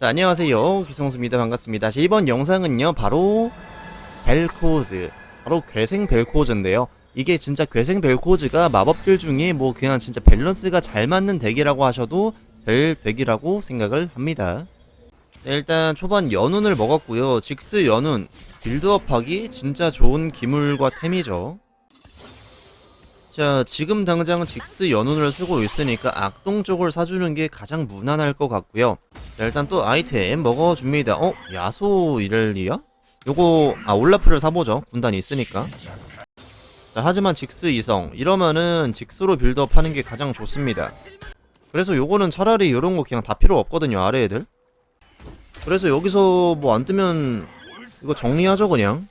자, 안녕하세요. 기성수입니다. 반갑습니다. 자, 이번 영상은요, 바로 벨코즈. 바로 괴생 벨코즈인데요. 이게 진짜 괴생 벨코즈가 마법들 중에 뭐 그냥 진짜 밸런스가 잘 맞는 덱이라고 하셔도 될 덱이라고 생각을 합니다. 자, 일단 초반 연운을 먹었고요. 직스 연운 빌드업하기 진짜 좋은 기물과 템이죠. 자, 지금 당장 직스 연운을 쓰고 있으니까 악동 쪽을 사주는 게 가장 무난할 것 같고요. 자, 일단 또 아이템 먹어줍니다. 어? 야소 이렐리아? 요거, 아, 올라프를 사보죠. 군단이 있으니까. 자, 하지만 직스 이성. 이러면은 직스로 빌드업 하는 게 가장 좋습니다. 그래서 요거는 차라리 요런 거 그냥 다 필요 없거든요, 아래 애들. 그래서 여기서 뭐 안 뜨면 이거 정리하죠, 그냥.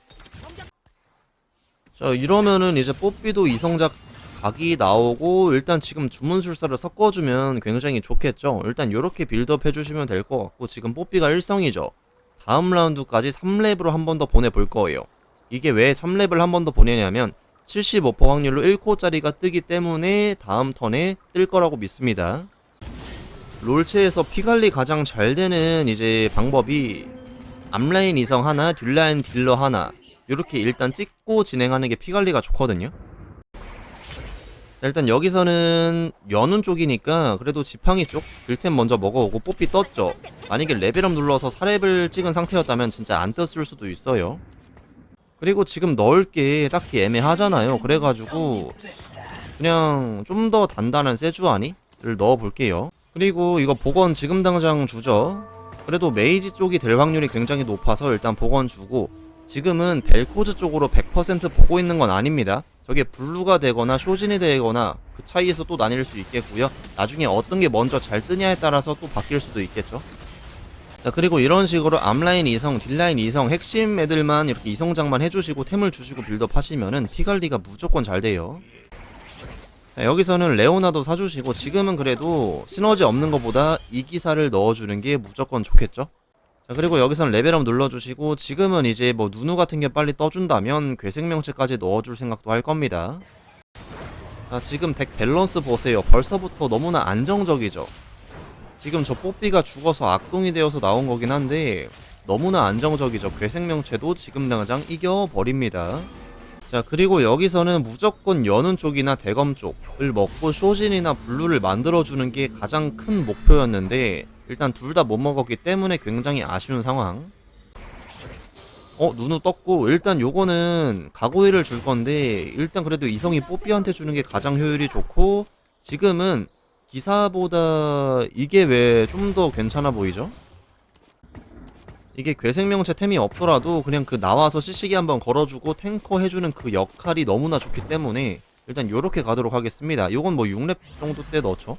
자, 이러면은 이제 뽀삐도 이성작 각이 나오고 일단 지금 주문술사를 섞어주면 굉장히 좋겠죠. 일단 이렇게 빌드업 해주시면 될 것 같고 지금 뽀삐가 1성이죠. 다음 라운드까지 3렙으로 한 번 더 보내볼 거예요. 이게 왜 3렙을 한 번 더 보내냐면 75% 확률로 1코짜리가 뜨기 때문에 다음 턴에 뜰 거라고 믿습니다. 롤체에서 피관리 가장 잘 되는 이제 방법이 앞라인 이성 하나, 뒷라인 딜러 하나 이렇게 일단 찍고 진행하는 게 피관리가 좋거든요. 자, 일단 여기서는 연운 쪽이니까 그래도 지팡이 쪽 딜템 먼저 먹어오고 뽀삐 떴죠. 만약에 레벨업 눌러서 4렙을 찍은 상태였다면 진짜 안 떴을 수도 있어요. 그리고 지금 넣을 게 딱히 애매하잖아요. 그래가지고 그냥 좀 더 단단한 세주아니를 넣어볼게요. 그리고 이거 복원 지금 당장 주죠. 그래도 메이지 쪽이 될 확률이 굉장히 높아서 일단 복원 주고 지금은 벨코즈 쪽으로 100% 보고 있는 건 아닙니다. 저게 블루가 되거나 쇼진이 되거나 그 차이에서 또 나뉠 수 있겠고요. 나중에 어떤 게 먼저 잘 뜨냐에 따라서 또 바뀔 수도 있겠죠. 자 그리고 이런 식으로 앞라인 이성, 뒷라인 이성, 핵심 애들만 이렇게 이성장만 해주시고 템을 주시고 빌드업 하시면은 피 관리가 무조건 잘 돼요. 자 여기서는 레오나도 사주시고 지금은 그래도 시너지 없는 것보다 이 기사를 넣어주는 게 무조건 좋겠죠. 자 그리고 여기선 레벨업 눌러주시고 지금은 이제 뭐 누누 같은 게 빨리 떠준다면 괴생명체까지 넣어줄 생각도 할 겁니다. 자 지금 덱 밸런스 보세요. 벌써부터 너무나 안정적이죠. 지금 저 뽀삐가 죽어서 악동이 되어서 나온 거긴 한데 너무나 안정적이죠. 괴생명체도 지금 당장 이겨버립니다. 자 그리고 여기서는 무조건 연운 쪽이나 대검 쪽을 먹고 쇼진이나 블루를 만들어주는 게 가장 큰 목표였는데 일단 둘 다 못 먹었기 때문에 굉장히 아쉬운 상황 어 누누 떴고 일단 요거는 가고일을 줄 건데 일단 그래도 이성이 뽀삐한테 주는 게 가장 효율이 좋고 지금은 기사보다 이게 왜 좀 더 괜찮아 보이죠? 이게 괴생명체 템이 없더라도 그냥 그 나와서 CC기 한번 걸어주고 탱커 해주는 그 역할이 너무나 좋기 때문에 일단 요렇게 가도록 하겠습니다. 요건 뭐 6렙 정도 때 넣죠.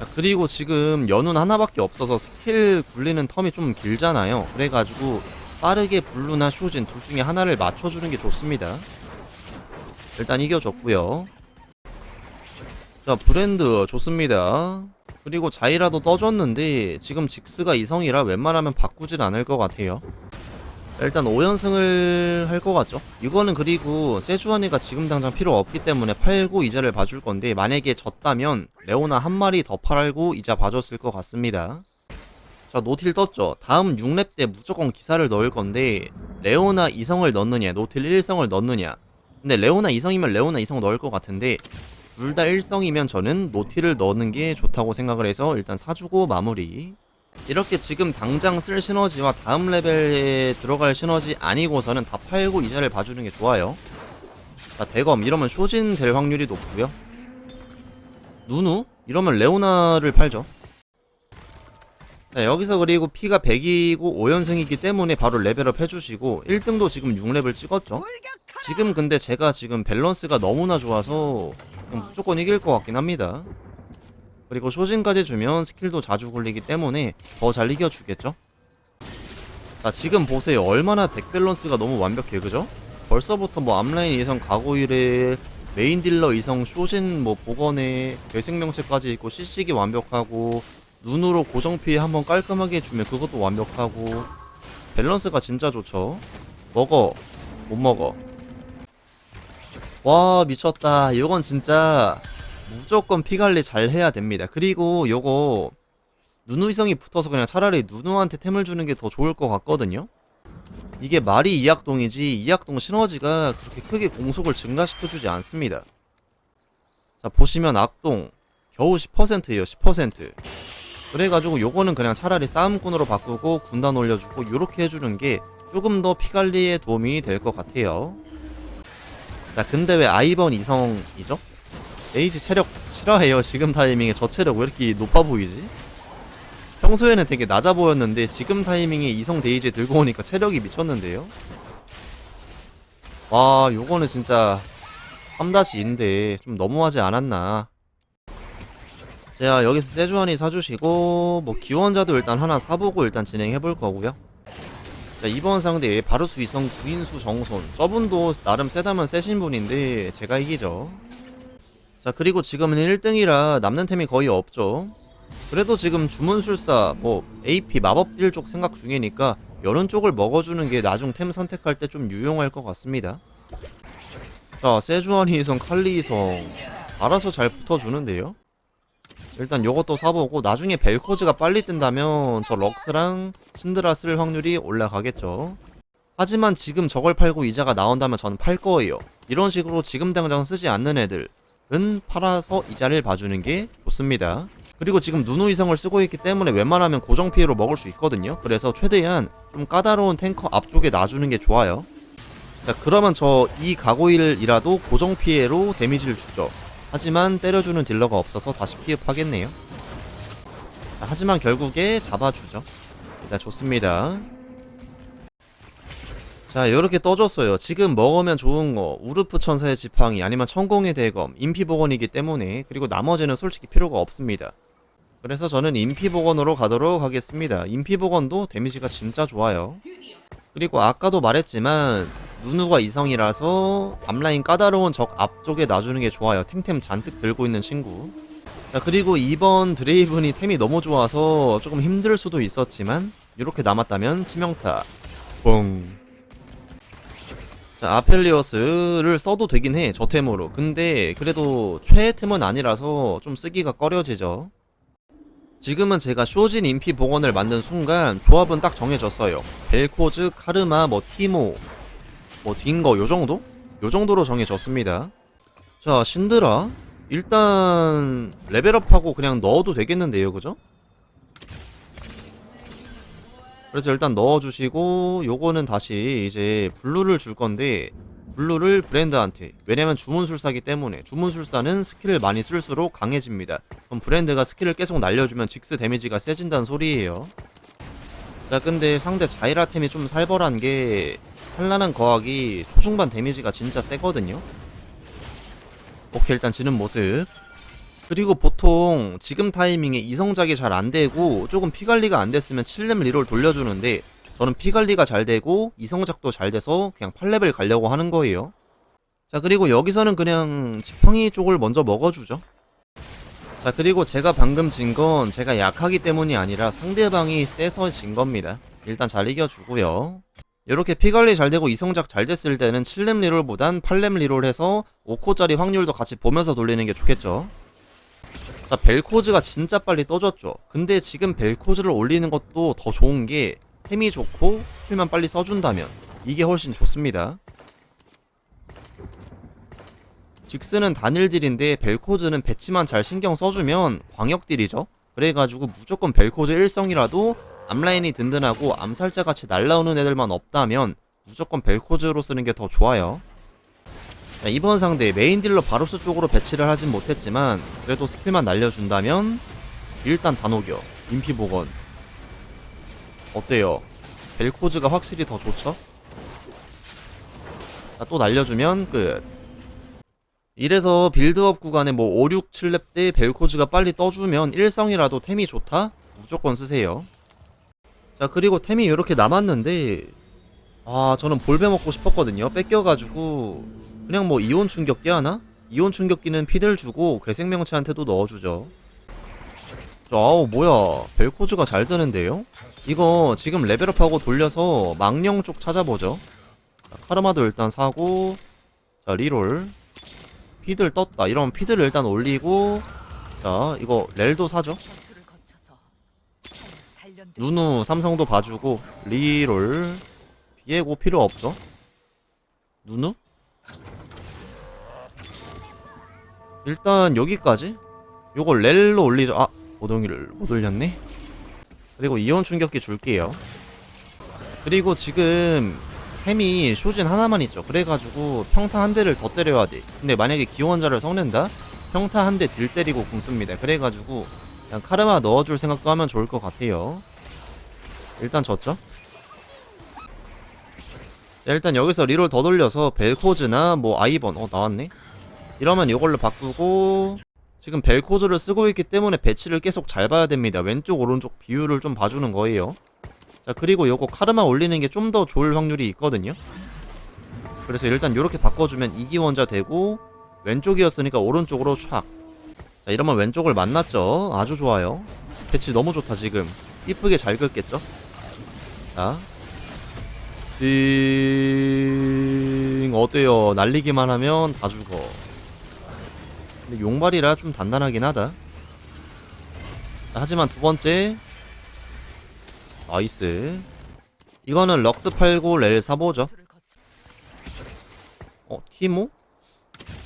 자 그리고 지금 연운 하나밖에 없어서 스킬 굴리는 텀이 좀 길잖아요. 그래가지고 빠르게 블루나 쇼진 둘 중에 하나를 맞춰주는 게 좋습니다. 일단 이겨줬고요. 자 브랜드 좋습니다. 그리고 자이라도 떠줬는데 지금 직스가 이성이라 웬만하면 바꾸진 않을 것 같아요. 일단 5연승을 할 것 같죠. 이거는 그리고 세주안이가 지금 당장 필요 없기 때문에 팔고 이자를 봐줄 건데 만약에 졌다면 레오나 한 마리 더 팔고 이자 봐줬을 것 같습니다. 자 노틸 떴죠. 다음 6렙 때 무조건 기사를 넣을 건데 레오나 이성을 넣느냐 노틸 1성을 넣느냐 근데 레오나 이성이면 레오나 이성 넣을 것 같은데 둘 다 1성이면 저는 노티를 넣는 게 좋다고 생각을 해서 일단 사주고 마무리 이렇게 지금 당장 쓸 시너지와 다음 레벨에 들어갈 시너지 아니고서는 다 팔고 이자를 봐주는 게 좋아요. 자 대검. 이러면 쇼진 될 확률이 높고요. 누누? 이러면 레오나를 팔죠. 자 여기서 그리고 피가 100이고 5연승이기 때문에 바로 레벨업 해주시고 1등도 지금 6렙을 찍었죠? 지금 근데 제가 지금 밸런스가 너무나 좋아서 무조건 이길 것 같긴 합니다. 그리고 쇼진까지 주면 스킬도 자주 굴리기 때문에 더 잘 이겨주겠죠? 자 지금 보세요. 얼마나 덱 밸런스가 너무 완벽해 그죠? 벌써부터 뭐 앞라인 이성 가고일에 메인 딜러 이성 쇼진 뭐 복원에 괴생명체까지 있고 CC기 완벽하고 눈으로 고정 피해 한번 깔끔하게 주면 그것도 완벽하고 밸런스가 진짜 좋죠. 먹어. 못 먹어. 와 미쳤다. 요건 진짜 무조건 피 관리 잘 해야 됩니다 그리고 요거 누누 이성이 붙어서 그냥 차라리 누누한테 템을 주는 게 더 좋을 것 같거든요. 이게 말이 이약동이지 이약동 시너지가 그렇게 크게 공속을 증가시켜주지 않습니다. 자 보시면 악동 겨우 10%예요 10% 그래가지고 요거는 그냥 차라리 싸움꾼으로 바꾸고 군단 올려주고 요렇게 해주는 게 조금 더 피관리에 도움이 될 것 같아요 자 근데 왜 아이번 이성이죠? 에이지 체력 싫어해요. 지금 타이밍에 저 체력 왜 이렇게 높아 보이지? 평소에는 되게 낮아 보였는데 지금 타이밍에 이성 데이지 들고 오니까 체력이 미쳤는데요? 와 요거는 진짜 3-2인데 좀 너무하지 않았나? 자 여기서 세주환이 사주시고 뭐 기원자도 일단 하나 사보고 일단 진행해볼 거고요. 자 이번 상대 바루스 이성 구인수 정손. 저분도 나름 세다면 세신 분인데 제가 이기죠 자 그리고 지금은 1등이라 남는 템이 거의 없죠 그래도 지금 주문술사 뭐 AP 마법딜 쪽 생각 중이니까 여론 쪽을 먹어주는 게 나중 템 선택할 때 좀 유용할 것 같습니다 자 세주환이 이성 칼리 이성 알아서 잘 붙어주는데요 일단 요것도 사보고 나중에 벨코즈가 빨리 뜬다면 저 럭스랑 신드라 쓸 확률이 올라가겠죠. 하지만 지금 저걸 팔고 이자가 나온다면 저는 팔 거예요. 이런 식으로 지금 당장 쓰지 않는 애들 은 팔아서 이자를 봐주는 게 좋습니다. 그리고 지금 누누 이성을 쓰고 있기 때문에 웬만하면 고정 피해로 먹을 수 있거든요. 그래서 최대한 좀 까다로운 탱커 앞쪽에 놔주는 게 좋아요. 자 그러면 저 이 가고일이라도 고정 피해로 데미지를 주죠. 하지만 때려주는 딜러가 없어서 다시 피흡하겠네요. 자, 하지만 결국에 잡아주죠. 네, 좋습니다. 자, 이렇게 떠줬어요. 지금 먹으면 좋은 거, 우르프 천사의 지팡이, 아니면 천공의 대검, 인피복원이기 때문에, 그리고 나머지는 솔직히 필요가 없습니다. 그래서 저는 인피복원으로 가도록 하겠습니다. 인피복원도 데미지가 진짜 좋아요. 그리고 아까도 말했지만, 누누가 이성이라서 앞라인 까다로운 적 앞쪽에 놔주는 게 좋아요. 탱템 잔뜩 들고 있는 친구. 자 그리고 이번 드레이븐이 템이 너무 좋아서 조금 힘들 수도 있었지만 이렇게 남았다면 치명타. 뻥. 자 아펠리어스를 써도 되긴 해. 저 템으로. 근데 그래도 최애템은 아니라서 좀 쓰기가 꺼려지죠. 지금은 제가 쇼진 인피 복원을 만든 순간 조합은 딱 정해졌어요. 벨코즈, 카르마, 뭐 티모, 뭐 딩거 요정도? 요정도로 정해졌습니다 자 신드라 일단 레벨업하고 그냥 넣어도 되겠는데요 그죠? 그래서 일단 넣어주시고 요거는 다시 이제 블루를 줄 건데 블루를 브랜드한테 왜냐면 주문술사기 때문에. 주문술사는 스킬을 많이 쓸수록 강해집니다. 그럼 브랜드가 스킬을 계속 날려주면 직스 데미지가 세진다는 소리예요. 자 근데 상대 자이라템이 좀 살벌한 게 산란한 거학이 초중반 데미지가 진짜 세거든요. 오케이 일단 지는 모습 그리고 보통 지금 타이밍에 이성작이 잘 안되고 조금 피관리가 안됐으면 7렙 리롤 돌려주는데 저는 피관리가 잘 되고 이성작도 잘 돼서 그냥 8렙을 가려고 하는 거예요. 자 그리고 여기서는 그냥 지팡이 쪽을 먼저 먹어주죠. 자 그리고 제가 방금 진 건 제가 약하기 때문이 아니라 상대방이 세서 진 겁니다. 일단 잘 이겨주고요. 이렇게 피관리 잘 되고 이성작 잘 됐을 때는 7렙 리롤보단 8렙 리롤 해서 5코짜리 확률도 같이 보면서 돌리는 게 좋겠죠 자 벨코즈가 진짜 빨리 떠졌죠. 근데 지금 벨코즈를 올리는 것도 더 좋은 게 템이 좋고 스킬만 빨리 써준다면 이게 훨씬 좋습니다. 직스는 단일딜인데 벨코즈는 배치만 잘 신경 써주면 광역딜이죠. 그래가지고 무조건 벨코즈 1성이라도 앞라인이 든든하고 암살자같이 날라오는 애들만 없다면 무조건 벨코즈로 쓰는 게 더 좋아요. 자, 이번 상대 메인 딜러 바루스 쪽으로 배치를 하진 못했지만 그래도 스킬만 날려준다면 일단 단옥여 인피복원 어때요? 벨코즈가 확실히 더 좋죠? 자, 또 날려주면 끝 이래서 빌드업 구간에 뭐 5, 6, 7렙 때 벨코즈가 빨리 떠주면 1성이라도 템이 좋다? 무조건 쓰세요 자 그리고 템이 이렇게 남았는데 아 저는 볼배 먹고 싶었거든요 뺏겨가지고 그냥 뭐 이온 충격기 하나? 이온 충격기는 피들 주고 괴생명체한테도 넣어주죠. 저, 아우 뭐야. 벨코즈가 잘 뜨는데요? 이거 지금 레벨업하고 돌려서 망령 쪽 찾아보죠. 자, 카르마도 일단 사고 자 리롤. 피들 떴다. 이러면 피들을 일단 올리고 자 이거 렐도 사죠? 누누 삼성도 봐주고 리롤. 비에고 필요 없죠? 누누? 일단 여기까지? 요거 렐로 올리죠 아 오동이를 못 올렸네. 그리고 이온 충격기 줄게요. 그리고 지금 햄이 쇼진 하나만 있죠. 그래가지고 평타 한 대를 더 때려야 돼. 근데 만약에 기원자를 섞는다? 평타 한 대 딜 때리고 궁습니다. 그래가지고 그냥 카르마 넣어줄 생각도 하면 좋을 것 같아요. 일단 졌죠 자, 일단 여기서 리롤 더 돌려서 벨코즈나 뭐 아이번 어 나왔네? 이러면 이걸로 바꾸고 지금 벨코즈를 쓰고 있기 때문에 배치를 계속 잘 봐야 됩니다. 왼쪽 오른쪽 비율을 좀 봐주는 거예요. 자 그리고 요거 카르마 올리는 게 좀 더 좋을 확률이 있거든요. 그래서 일단 요렇게 바꿔주면 이기원자 되고 왼쪽이었으니까 오른쪽으로 촥. 자 이러면 왼쪽을 만났죠. 아주 좋아요. 배치 너무 좋다 지금. 이쁘게 잘 긁겠죠? 자 띵 어때요? 날리기만 하면 다 죽어. 근데 용발이라 좀 단단하긴 하다. 자, 하지만 두 번째. 나이스. 이거는 럭스 팔고 렐 사보죠. 어 티모?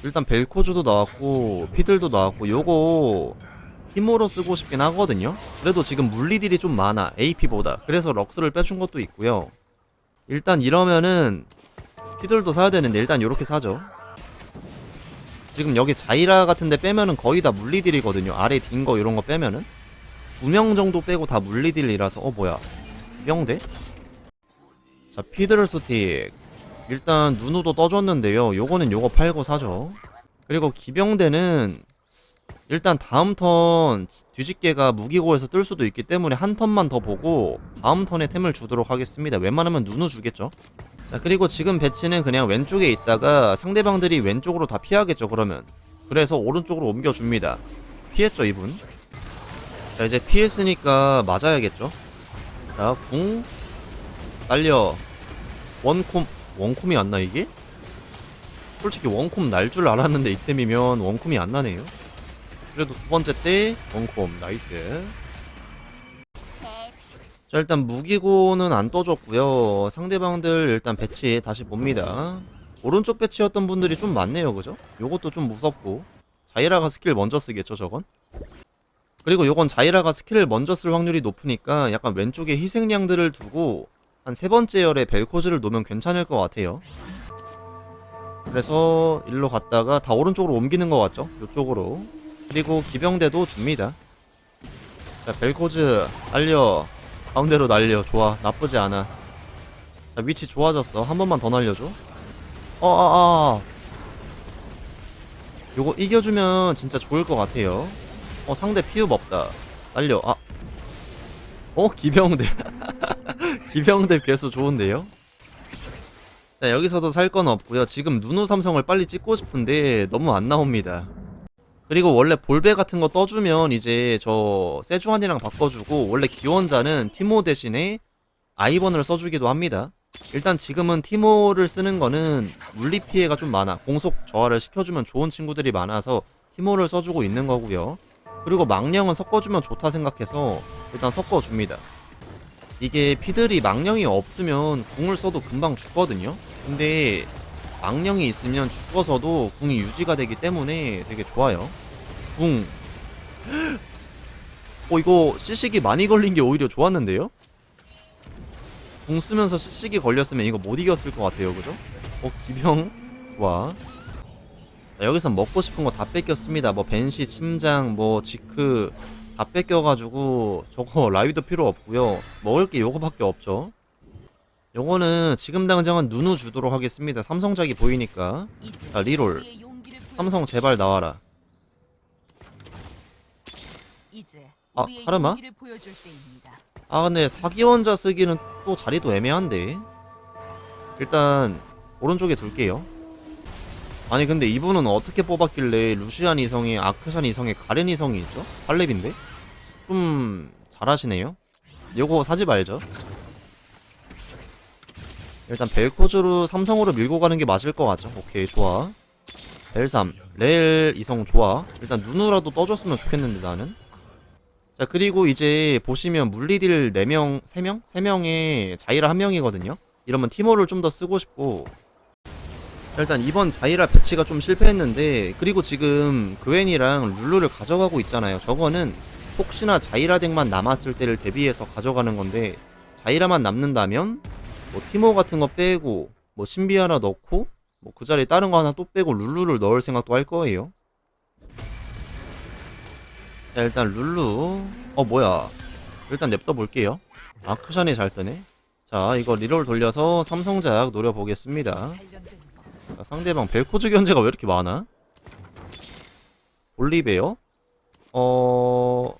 일단 벨코즈도 나왔고 피들도 나왔고 요거 티모로 쓰고 싶긴 하거든요. 그래도 지금 물리딜이 좀 많아 AP보다. 그래서 럭스를 빼준 것도 있고요 일단 이러면은 피들도 사야 되는데 일단 요렇게 사죠. 지금 여기 자이라 같은데 빼면은 거의 다 물리딜이거든요. 아래 딘거 이런 거 빼면은. 두 명 정도 빼고 다 물리딜이라서 어 뭐야. 명대? 자 스틱. 일단 누누도 떠줬는데요. 요거는 요거 팔고 사죠. 그리고 기병대는 일단 다음 턴 뒤집개가 무기고에서 뜰 수도 있기 때문에 한 턴만 더 보고 다음 턴에 템을 주도록 하겠습니다. 웬만하면 누누 주겠죠? 자 그리고 지금 배치는 그냥 왼쪽에 있다가 상대방들이 왼쪽으로 다 피하겠죠 그러면. 그래서 오른쪽으로 옮겨줍니다. 피했죠 이분? 자 이제 피했으니까 맞아야겠죠? 자 궁 날려. 원콤 원콤이 안 나 이게? 솔직히 원콤 날 줄 알았는데 이템이면 원콤이 안 나네요 그래도 두 번째 때 원콤 나이스 자 일단 무기고는 안 떠줬고요 상대방들 일단 배치 다시 봅니다 오른쪽 배치였던 분들이 좀 많네요 그죠? 요것도 좀 무섭고 자이라가 스킬 먼저 쓰겠죠 저건? 그리고 요건 자이라가 스킬을 먼저 쓸 확률이 높으니까 약간 왼쪽에 희생양들을 두고 한 세 번째 열에 벨코즈를 놓으면 괜찮을 것 같아요 그래서 일로 갔다가 다 오른쪽으로 옮기는 것 같죠? 요쪽으로 그리고 기병대도 줍니다. 자 벨코즈 날려 가운데로 날려. 좋아 나쁘지 않아. 자 위치 좋아졌어. 한 번만 더 날려줘. 어아아. 요거 이겨주면 진짜 좋을 것 같아요. 어 상대 피흡 없다. 날려. 아. 어? 기병대. 기병대 개수 좋은데요? 자 여기서도 살 건 없고요. 지금 누누 삼성을 빨리 찍고 싶은데 너무 안 나옵니다 그리고 원래 볼베 같은 거 떠주면 이제 저 세주안이랑 바꿔주고 원래 기원자는 티모 대신에 아이번을 써주기도 합니다 일단 지금은 티모를 쓰는 거는 물리 피해가 좀 많아 공속 저하를 시켜주면 좋은 친구들이 많아서 티모를 써주고 있는 거고요 그리고 망령은 섞어주면 좋다 생각해서 일단 섞어줍니다. 이게 피들이 망령이 없으면 궁을 써도 금방 죽거든요. 근데 망령이 있으면 죽어서도 궁이 유지가 되기 때문에 되게 좋아요. 궁. 어 이거 시식이 많이 걸린 게 오히려 좋았는데요? 궁 쓰면서 시식이 걸렸으면 이거 못 이겼을 것 같아요, 그죠? 어 기병 와. 자, 여기서 먹고 싶은 거 다 뺏겼습니다. 뭐 벤시, 침장, 뭐 지크 다 뺏겨가지고 저거 라위도 필요 없고요. 먹을 게 요거밖에 없죠. 요거는 지금 당장은 누누 주도록 하겠습니다. 삼성작이 보이니까. 자 리롤. 삼성 제발 나와라. 아, 카르마? 아 근데 사기원자 쓰기는 또 자리도 애매한데. 일단 오른쪽에 둘게요. 아니 근데 이분은 어떻게 뽑았길래 루시안 이성에 아크샨 이성에 가렌 이성이 있죠? 8렙인데? 좀 잘하시네요 요거 사지 말죠 일단 벨코즈로 삼성으로 밀고 가는 게 맞을 것 같죠 오케이 좋아 벨3 레일 이성 좋아 일단 누누라도 떠줬으면 좋겠는데 나는 자, 그리고 이제 보시면 물리딜 4명, 3명? 3명에 자이라 1명이거든요? 이러면 티모를 좀 더 쓰고 싶고. 자, 일단 이번 자이라 배치가 좀 실패했는데, 그리고 지금 그웬이랑 룰루를 가져가고 있잖아요. 저거는 혹시나 자이라 덱만 남았을 때를 대비해서 가져가는 건데, 자이라만 남는다면, 뭐 티모 같은 거 빼고, 뭐 신비 하나 넣고, 뭐 그 자리에 다른 거 하나 또 빼고 룰루를 넣을 생각도 할 거예요. 자 일단 룰루. 어 뭐야? 일단 냅둬 볼게요. 아크샨이 잘 뜨네. 자 이거 리롤 돌려서 삼성작 노려보겠습니다. 자, 상대방 벨코즈 견제가 왜 이렇게 많아? 올리베어 어...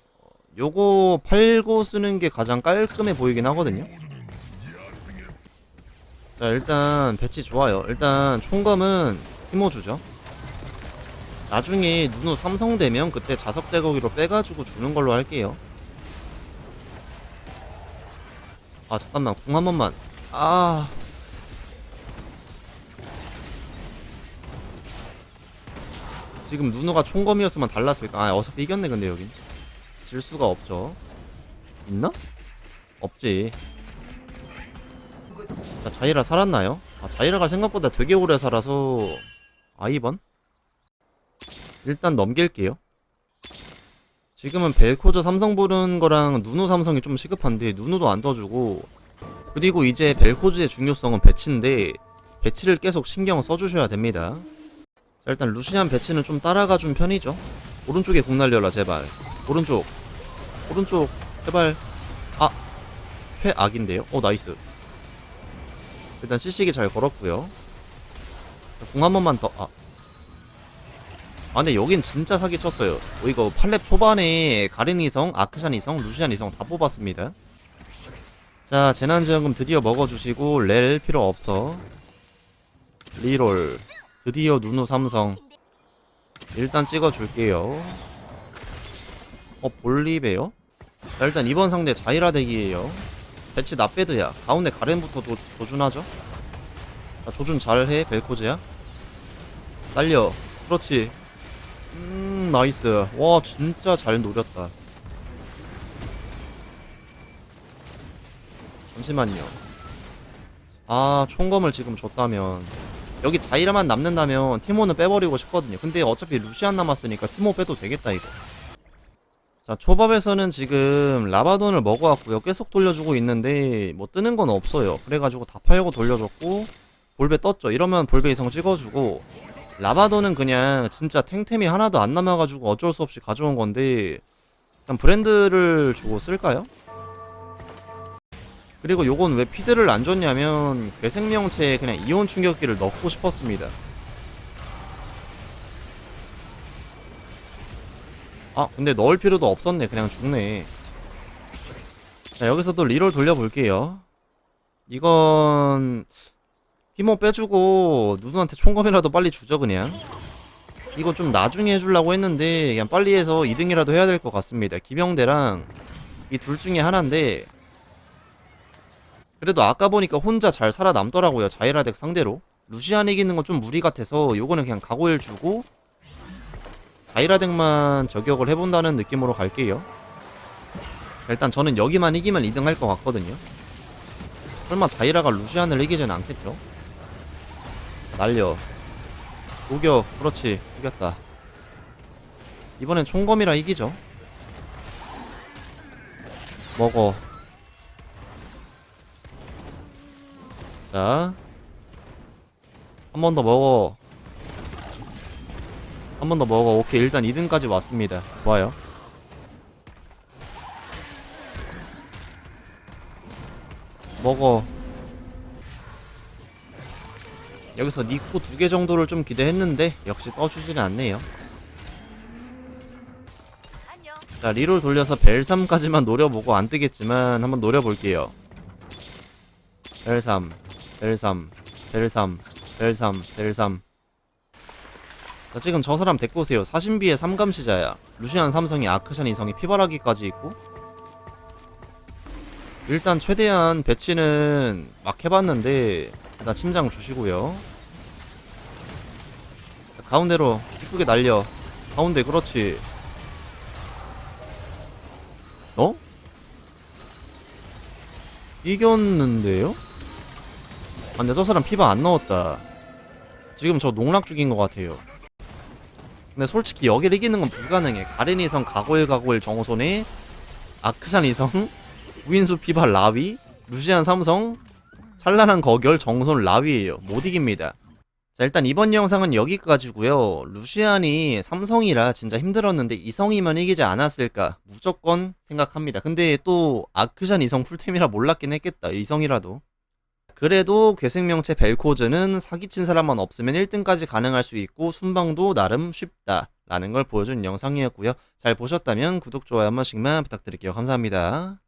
요거 팔고 쓰는 게 가장 깔끔해 보이긴 하거든요. 자 일단 배치 좋아요. 일단 총검은 티모 주죠 나중에 누누 삼성 되면 그때 자석 제거기로 빼가지고 주는 걸로 할게요. 아 잠깐만 궁 한 번만. 아. 지금 누누가 총검이었으면 달랐을까? 아 어차피 이겼네 근데 여긴. 질 수가 없죠. 있나? 없지. 자 자이라 살았나요? 아 자이라가 생각보다 되게 오래 살아서 아 2번? 일단 넘길게요. 지금은 벨코저 삼성 부른 거랑 누누 삼성이 좀 시급한데 누누도 안 떠주고 그리고 이제 벨코즈의 중요성은 배치인데 배치를 계속 신경 써주셔야 됩니다. 자, 일단 루시안 배치는 좀 따라가 준 편이죠. 오른쪽에 공 날려라 제발. 오른쪽 오른쪽 제발 아 최악인데요. 어 나이스. 일단 CC기 잘 걸었고요. 공 한 번만 더 아. 아 근데 여긴 진짜 사기 쳤어요. 어, 이거 팔렙 초반에 가렌 이성, 아크샨 이성, 루시안 이성 다 뽑았습니다. 자 재난지원금 드디어 먹어주시고 렐 필요 없어. 리롤. 드디어 누누 삼성. 일단 찍어줄게요. 어 볼리베요? 자 일단 이번 상대 자이라 덱이에요. 배치 나빼드야. 가운데 가렌부터 도, 조준하죠? 자 조준 잘해 벨코즈야. 날려. 그렇지 음 나이스. 와 진짜 잘 노렸다. 잠시만요. 아 총검을 지금 줬다면. 여기 자이라만 남는다면 티모는 빼버리고 싶거든요. 근데 어차피 루시안 남았으니까 티모 빼도 되겠다 이거. 자 초밥에서는 지금 라바돈을 먹어왔고요. 계속 돌려주고 있는데 뭐 뜨는 건 없어요. 그래가지고 다 팔고 돌려줬고 볼베 떴죠. 이러면 볼베 이성 찍어주고 라바도는 그냥 진짜 탱템이 하나도 안 남아가지고 어쩔 수 없이 가져온 건데 일단 브랜드를 주고 쓸까요? 그리고 요건 왜 피드를 안 줬냐면 괴생명체에 그냥 이온 충격기를 넣고 싶었습니다. 아 근데 넣을 필요도 없었네. 그냥 죽네. 자 여기서도 리롤 돌려볼게요. 이건 티모 빼주고 누누한테 총검이라도 빨리 주죠 그냥. 이거 좀 나중에 해주려고 했는데 그냥 빨리 해서 2등이라도 해야 될 것 같습니다. 기병대랑 이 둘 중에 하나인데 그래도 아까 보니까 혼자 잘 살아남더라고요 자이라덱 상대로. 루시안 이기는 건 좀 무리 같아서 요거는 그냥 각오일 주고 자이라덱만 저격을 해본다는 느낌으로 갈게요. 일단 저는 여기만 이기면 2등 할 것 같거든요. 설마 자이라가 루시안을 이기진 않겠죠? 날려. 녹여 그렇지. 이겼다. 이번엔 총검이라 이기죠. 먹어. 자. 한 번 더 먹어. 한 번 더 먹어. 오케이. 일단 2등까지 왔습니다. 좋아요. 먹어 여기서 니코 두 개 정도를 좀 기대했는데 역시 떠주지는 않네요. 자 리롤 돌려서 벨3까지만 노려보고 안 뜨겠지만 한번 노려볼게요. 벨3, 벨3, 벨3, 벨3, 벨3. 자 지금 저 사람 데리고 오세요. 사신비의 삼감시자야. 루시안 삼성이 아크샨 이성이 피바라기까지 있고 일단 최대한 배치는 막 해봤는데 일단 침장 주시고요 자, 가운데로 이쁘게 날려 가운데 그렇지 어? 이겼는데요? 아, 근데 저 사람 피바 안 넣었다. 지금 저 농락 중인 것 같아요. 근데 솔직히 여기를 이기는 건 불가능해. 가렌 이성, 가고일 가고일 정호손에 아크샨 이성, 우인수 피바 라위, 루시안 삼성, 찬란한 거결 정손 라위에요. 못 이깁니다. 자 일단 이번 영상은 여기까지고요. 루시안이 삼성이라 진짜 힘들었는데 이성이면 이기지 않았을까 무조건 생각합니다. 근데 또 아크샨 이성 풀템이라 몰랐긴 했겠다. 이성이라도. 그래도 괴생명체 벨코즈는 사기친 사람만 없으면 1등까지 가능할 수 있고 순방도 나름 쉽다. 라는 걸 보여준 영상이었고요. 잘 보셨다면 구독, 좋아요 한 번씩만 부탁드릴게요. 감사합니다.